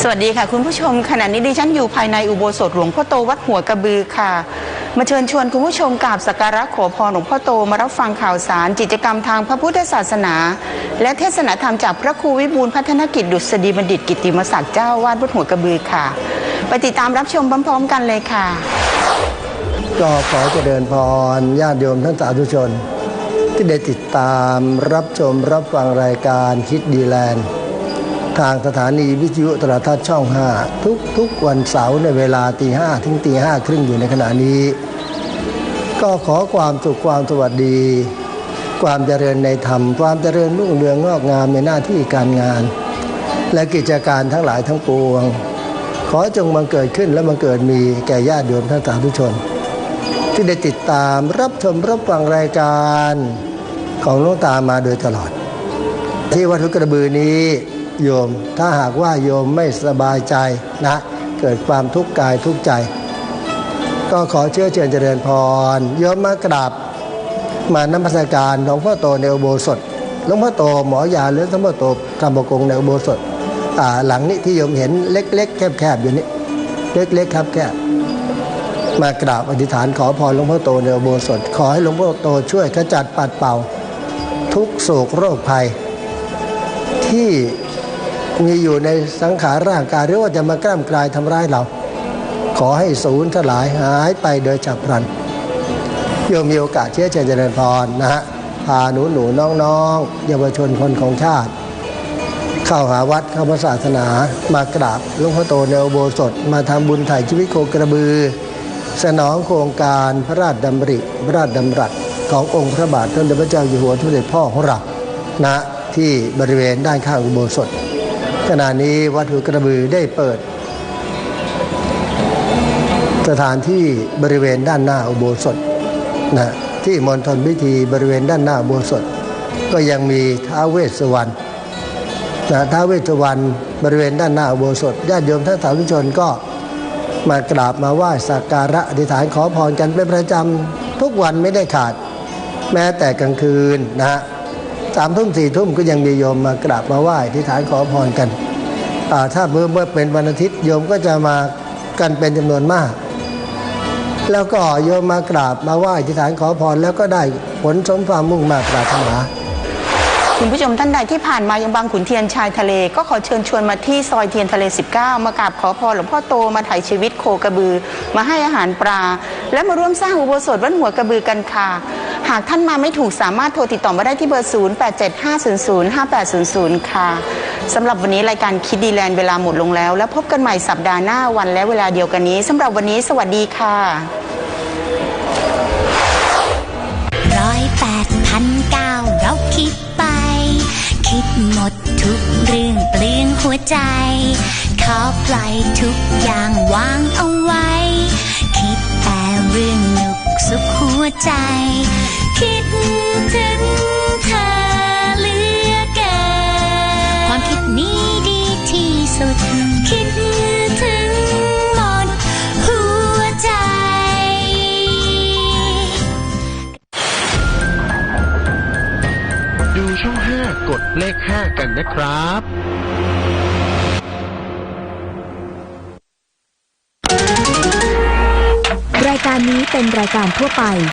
สวัสดีค่ะ คุณผู้ชมขณะนี้ดิฉันอยู่ภายในอุโบสถหลวงพ่อโตวัดหัวกระบือค่ะ มาเชิญชวนคุณผู้ชมกราบสักการะขอพรหลวงพ่อโตมารับฟังข่าวสารกิจกรรมทางพระพุทธศาสนา และเทศนาธรรมจากพระครูวิบูลพัฒนกิจดุษฎีบัณฑิตกิตติมศักดิ์เจ้าวาดวัดหัวกระบือค่ะ ไปติดตามรับชมพร้อมๆ กันเลยค่ะ ก็ขอเจริญพรญาติโยมท่านสาธุชน ที่ได้ติดตามรับชมรับฟังรายการคิดดีแลนด์ ทางสถานีวิทยุโทรทัศน์ช่อง 5 ทุกทุกวันเสาร์ในเวลาตีห้ถึงตีห้าครึ่งอยู่ในขณะนี้ ก็ขอความสุขความสวัสดี ความเจริญในธรรม ความเจริญรุ่งเรืองงอกงามในหน้าที่การงาน และกิจการทั้งหลายทั้งปวง ขอจงบังเกิดขึ้นและบังเกิดมีแก่ญาติโยมท่านสาธุชน ที่ได้ติดตามรับชมรับฟังรายการของหลวงตามาโดยตลอด ที่วัดทุกระบือนี้ โยม ถ้าหากว่าโยมไม่สบายใจนะ เกิดความทุกข์กายทุกข์ใจ ก็ขอเชื่อเชิญเจริญพรโยมมากราบมานมัสการหลวงพ่อโตในอุโบสถหลวงพ่อโตหมอยาหรือหลวงพ่อโตธรรมกงในอุโบสถอ่าหลังนี้ที่โยมเห็นเล็ก ๆ แคบๆอยู่นี่เล็กๆครับแคบมากราบอธิษฐานขอพรหลวงพ่อโตในอุโบสถ ขอให้หลวงพ่อโตช่วยขจัดปัดเป่า ทุกโศกโรคภัย ที่ มีอยู่ในสังขารร่างกายหรือว่าจะมากล้ำกลายทำร้ายเรา ขอให้สูญสลายหายไปโดยฉับพลันโยมมีโอกาสเชื่อเชิญเจริญพรนะฮะพาหนูหนูน้องน้องๆ เยาวชนคนของชาติ เข้าหาวัดเข้าพระศาสนามากราบหลวงพ่อโตในอุโบสถมาทำบุญถ่ายชีวิตโคกระบือ สนองโครงการพระราชดำริพระราชดำรัสขององค์พระบาทสมเด็จพระเจ้าอยู่หัวทุเดชพ่อของเราณที่บริเวณด้านข้างอุโบสถ ขณะนี้วัดหัวกระบือได้เปิด สถานที่บริเวณด้านหน้าอุโบสถนะที่มณฑลพิธีบริเวณด้านหน้าอุโบสถ ก็ยังมีท้าเวสวรรณนะท้าเวสสวรรณบริเวณด้านหน้าอุโบสถญาติโยมท่านสาธุชนก็มากราบมาไหว้สักการะอธิษฐานขอพรกันเป็นประจำทุกวันไม่ได้ขาด แม้แต่กลางคืนนะฮะ สามทุ่มสี่ทุ่มก็ยังมีโยมมากราบมาไหว้อธิษฐานขอพรกัน ถ้าเมื่อเมื่อเป็นวันอาทิตย์โยมก็จะมากันเป็นจำนวนมาก แล้วก็โยมมากราบมาไหว้อธิษฐานขอพรแล้วก็ได้ผลสมความมุ่งมา่ปรารถนาคุณผู้ชมท่านใดที่ผ่านมายังบางขุนเทียนชายทะเล ก็ขอเชิญชวนมาที่ซอยเทียนทะเล 19 มากราบขอพรหลวงพ่อโตมาถ่ายชีวิตโคกระบือ มาให้อาหารปลา และมาร่วมสร้างอุโบสถวัดหัวกระบือกันค่ะ หากท่านมาไม่ถูกสามารถโทรติดต่อมาได้ที่เบอร์ 0875005800 ค่ะสำหรับวันนี้รายการคิดดีแลนด์เวลาหมดลงแล้ว แล้วพบกันใหม่สัปดาห์หน้าวันและเวลาเดียวกันนี้สำหรับวันนี้ สวัสดีค่ะร้อยแปดพันเก้าเราคิดไป คิดหมดทุกเรื่องเปลี่ยนหัวใจ ขอปล่อยทุกอย่างวางเอาไว้ คิดแต่เรื่องหนุกสุขหัวใจ ดเลข 5 กันนะครับรายการนี้เป็นรายการทั่วไป